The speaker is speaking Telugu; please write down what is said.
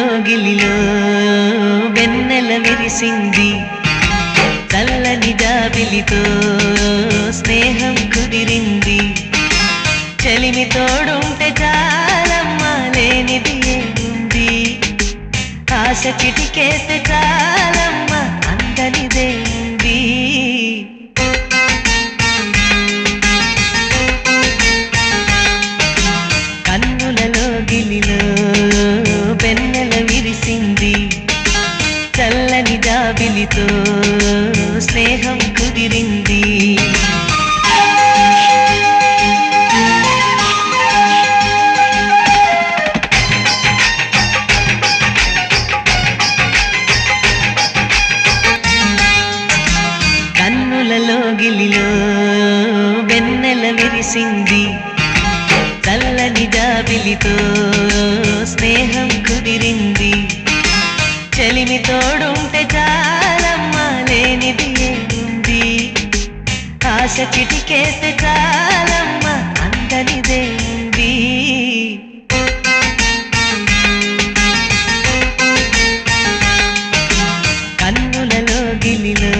గిలిలో వెన్నెల విరిసింది చల్లని జాబిలితో స్నేహం కుదిరింది. చలిమి తోడుంటే చాలమ్మా లేనిది ఏముంది? ఆశ చిటికేస్తే చాలమ్మా జాబిలితో స్నేహం కుదిరింది. కన్నులలో గిలిలో వెన్నెల విరిసింది. చల్లని జాబిలితో స్నేహం కుదిరింది. చలిమి తోడుంటే చా ఆశ చిటికేస్తే చాలమ్మ అందనిదేంది కన్నులలో గిలిలో